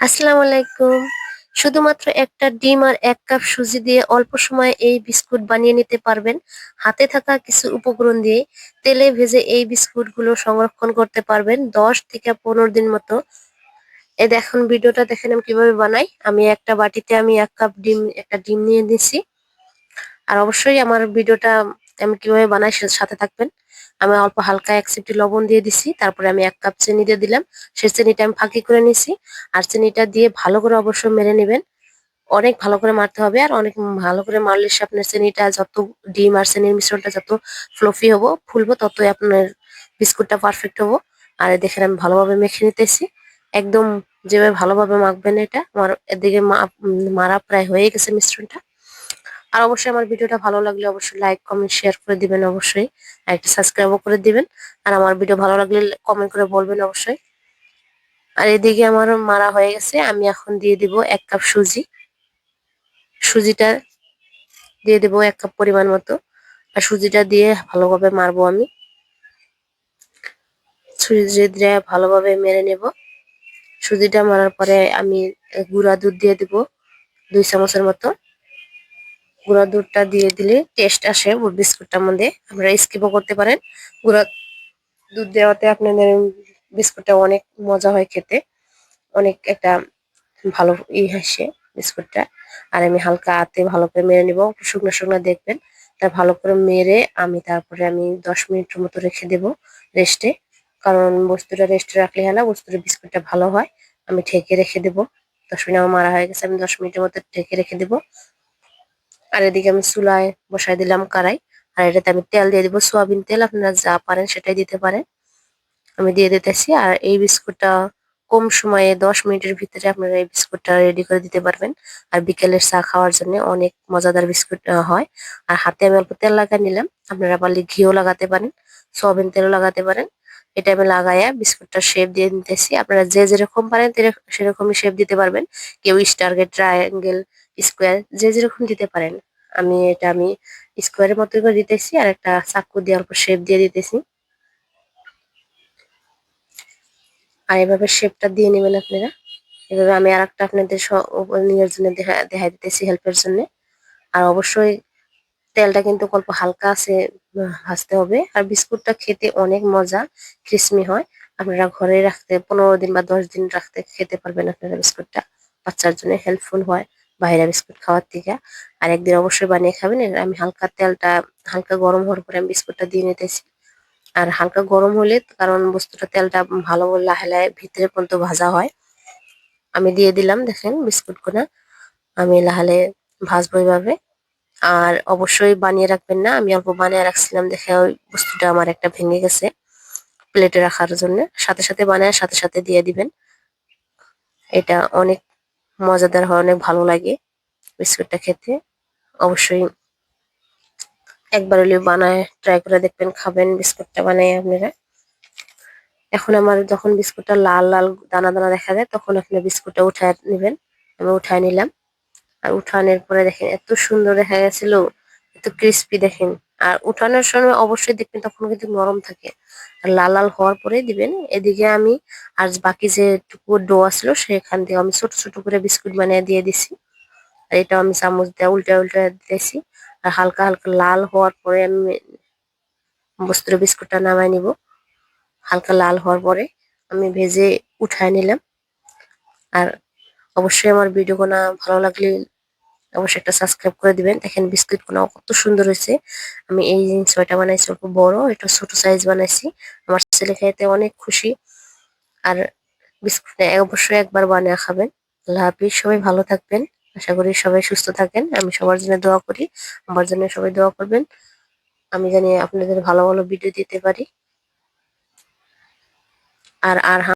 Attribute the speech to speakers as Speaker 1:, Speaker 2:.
Speaker 1: আসসালামু আলাইকুম। শুধুমাত্র একটা ডিম আর এক কাপ সুজি দিয়ে অল্প সময়ে এই বিস্কুট বানিয়ে নিতে পারবেন। হাতে থাকা কিছু উপকরণ দিয়ে তেলে ভেজে এই বিস্কুটগুলো সংরক্ষণ করতে পারবেন দশ থেকে পনেরো দিন মতো। এ দেখুন, ভিডিওটা দেখেন আমি কীভাবে বানাই। আমি একটা বাটিতে আমি এক কাপ ডিম, একটা ডিম নিয়ে দিছি আর অবশ্যই আমার ভিডিওটা আমি কীভাবে বানাই সাথে থাকবেন। আমি অল্প হালকা এক সিপটি লবণ দিয়ে দিছি, তারপরে আমি এক কাপ চিনি দিয়ে দিলাম। সেই চিনিটা আমি ফাঁকি করে নিছি, আর চিনিটা দিয়ে ভালো করে অবশ্যই মেরে নেবেন। অনেক ভালো করে মারতে হবে, আর অনেক ভালো করে মারলে সে আপনার চিনিটা যত ডিম আর চিনির মিশ্রণটা যত ফ্লফি হব, ফুলবো, ততই আপনার বিস্কুটটা পারফেক্ট হব। আর দেখেন আমি ভালোভাবে মেখে নিতেছি। একদম যেভাবে ভালোভাবে মাখবেন এটা, আমার এদিকে মারা প্রায় হয়ে গেছে মিশ্রণটা। আর অবশ্যই আমার ভিডিওটা ভালো লাগলে অবশ্যই লাইক কমেন্ট শেয়ার করে দিবেন অবশ্যই। আর একটা সাবস্ক্রাইবও করে দিবেন। আর আমার ভিডিও ভালো লাগলে কমেন্ট করে বলবেন অবশ্যই। আর এদিকে আমার মারা হয়ে গেছে। আমি এখন দিয়ে দিব এক কাপ সুজি। সুজিটা দিয়ে দেবো এক কাপ পরিমাণ মতো। আর সুজিটা দিয়ে ভালোভাবে মারবো আমি। সুজি দিয়ে ভালোভাবে মেরে নেব। সুজিটা মারার পরে আমি গুঁড়া দুধ দিয়ে দিব, দুই চামচের মতো। গুঁড়া দুধটা দিয়ে দিলে টেস্ট আসে ওই বিস্কুটটার মধ্যে। আপনারা স্কিপও করতে পারেন। গুঁড়া দুধ দেওয়াতে আপনাদের বিস্কুটটা অনেক মজা হয় খেতে। অনেক একটা ভালো ই আসে বিস্কুটটা। আর আমি হালকা হাতে ভালো করে মেরে নিব। শুকনো শুকনো দেখবেন। তা ভালো করে মেরে আমি তারপরে আমি দশ মিনিটের মতো রেখে দেব রেস্টে কারণ বস্তুটা রেস্টে রাখলে হয় না, বস্তুটা বিস্কুটটা ভালো হয়। আমি ঢেকে রেখে দেব। দশ মিনিট আমার মারা হয়ে গেছে, আমি দশ মিনিটের মতো ঢেকে রেখে দেব। আর এদিকে আমি চুলায় বসাই দিলাম কড়াই। আর এটাতে আমি তেল দিয়ে দিব। সোয়াবিন তেল আপনারা যা পারেন সেটাই দিতে পারেন। আমি দিয়ে দিতেছি। আর এই বিস্কুটটা কম সময়ে দশ মিনিটের ভিতরে আপনারা এই বিস্কুটটা রেডি করে দিতে পারবেন। আর বিকেলের চা খাওয়ার জন্য অনেক মজাদার বিস্কুট হয়। আর হাতে আমি অল্প তেল লাগা নিলাম। আপনারা পারলে ঘিও লাগাতে পারেন, সোয়াবিন তেলও লাগাতে পারেন। এটা আমি লাগাইয়া বিস্কুটটা শেপ দিয়ে নিতেছি আপনারা যে যেরকম পারেন সেরকমই শেপ দিতে পারবেন। কেউ স্টারগেট ট্রায়াঙ্গেল স্কোয়ার যে যেরকম দিতে পারেন। আমি এটা আমি স্কোয়ারের মতো করে দিতেছি, আর একটা চাকু দিয়ে অল্প শেপ দিয়ে দিতেছি। আর এভাবে শেপটা দিয়ে নেবেন আপনারা। এভাবে আমি আর একটা আপনাদের নিজের জন্য দেখা দিতেছি হেল্পের জন্য। আর অবশ্যই তেলটা কিন্তু অল্প হালকা আছে ভাজতে হবে। আর বিস্কুটটা খেতে অনেক মজা ক্রিসমি হয়। আপনারা ঘরে রাখতে, পনেরো দিন বা দশ দিন রাখতে খেতে পারবেন আপনারা বিস্কুটটা। বাচ্চার জন্য হেল্পফুল হয়। বাইরে বিস্কুট খাওয়ার থেকে। আর একদিন অবশ্যই বানিয়ে খাবেন। এর আমি হালকা তেলটা, হালকা গরম হওয়ার পরে আমি বিস্কুটটা দিয়ে নিতেছি। আর হালকা গরম হলে, কারণ বস্তুটা তেলটা ভালো লাহে লাহে ভিতরে পর্যন্ত ভাজা হয়। আমি দিয়ে দিলাম, দেখেন বিস্কুটগুলা আমি লাহালে ভাজবো এইভাবে আর অবশ্যই বানিয়ে রাখবেন না। আমি অল্প বানিয়ে রাখছিলাম, দেখে ওই বস্তুটা আমার একটা ভেঙে গেছে প্লেটে রাখার জন্য। সাথে সাথে বানায়, সাথে সাথে দিয়ে দিবেন। এটা অনেক মজাদার হয়, অনেক ভালো লাগে বিস্কুটটা খেতে। অবশ্যই একবার হলেও বানায় ট্রাই করে দেখবেন, খাবেন বিস্কুটটা বানাই আপনারা। এখন আমার যখন বিস্কুটটা লাল লাল দানা দানা দেখা যায়, তখন আপনি বিস্কুটটা উঠায় নেবেন। আমি উঠায় নিলাম। আর উঠানোর পরে দেখেন, এত সুন্দর দেখা গেছিল, এত ক্রিস্পি দেখেন। আর উঠানোর সময় অবশ্যই দেখবেন তখন কিন্তু নরম থাকে। আর লাল লাল হওয়ার পরে দিবেন। এদিকে আমি আর বাকি যে টুকু ডো আসলো সেখান থেকে আমি ছোট ছোট করে বিস্কুট বানিয়ে দিয়ে দিছি। আর এটা আমি চামচ দিয়ে উল্টা উল্টা দিয়েছি আর হালকা হালকা লাল হওয়ার পরে আমি বস্তুর বিস্কুটটা নামাই নিব। হালকা লাল হওয়ার পরে আমি ভেজে উঠায় নিলাম। আর অবশ্যই আমার ভিডিও গুলো ভালো লাগলে অবশ্যই একটা সাবস্ক্রাইব করে দিবেন। দেখেন বিস্কুটগুলো কত সুন্দর হয়েছে। আমি এই ছয়টা বানাইছি অল্প বড়, এটা ছোট সাইজ বানাইছি। আমার ছেলে খেতে অনেক খুশি। আর বিস্কুট অবশ্যই একবার বানিয়ে খাবেন। আল্লাহ হাফিজ, সবাই ভালো থাকবেন। আশা করি সবাই সুস্থ থাকেন। আমি সবার জন্য দোয়া করি। আমার জন্য সবাই দোয়া করবেন। আমি জানি আপনাদের ভালো ভালো ভিডিও দিতে পারি। আর আর